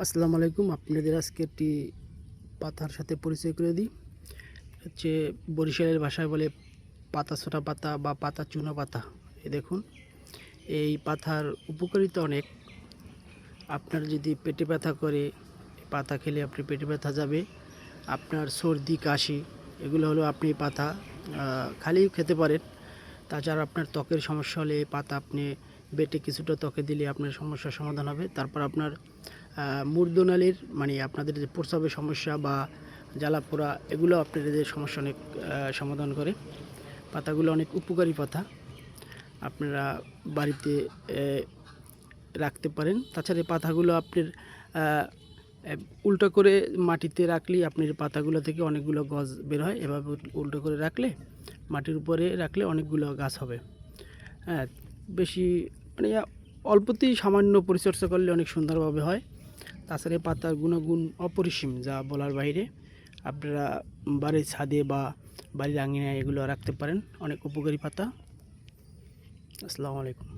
আসসালামু আলাইকুম, আপনাদের আজকে একটি পাতার সাথে পরিচয় করে দিই। হচ্ছে বরিশালের ভাষায় বলে পাতা ছোটা পাতা বা পাতা চুনা পাতা। এ দেখুন, এই পাতার উপকারিতা অনেক। আপনার যদি পেটে ব্যথা করে পাতা খেলে আপনি পেটে ব্যথা যাবে। আপনার সর্দি, কাশি, এগুলো হলো আপনি পাতা খালি খেতে পারেন। তাছাড়া আপনার ত্বকের সমস্যা হলে পাতা আপনি বেটে কিছুটা ত্বকে দিলে আপনার সমস্যার সমাধান হবে। তারপর আপনার মূর্ধনালীর মানে আপনাদের যে প্রস্রাবের সমস্যা বা জ্বালা পোড়া এগুলো আপনাদের সমস্যা অনেক সমাধান করে। পাতাগুলো অনেক উপকারী পাতা। আপনারা বাড়িতে রাখতে পারেন। তাছাড়া পাতাগুলো আপনার উল্টো করে মাটিতে রাখলেই আপনার পাতাগুলো থেকে অনেকগুলো গজ বের হয়। এভাবে উল্টো করে রাখলে, মাটির উপরে রাখলে অনেকগুলো গাছ হবে। হ্যাঁ বেশি মানে অল্পতেই সামান্য পরিচর্যা করলে অনেক সুন্দরভাবে হয়। তাছাড়া এই পাতার গুণাগুণ অপরিসীম, যা বলার বাইরে আপনারা বাড়ির ছাদে বা বাড়ির আঙিনায় এগুলো রাখতে পারেন। অনেক উপকারী পাতা। আসসালামু আলাইকুম।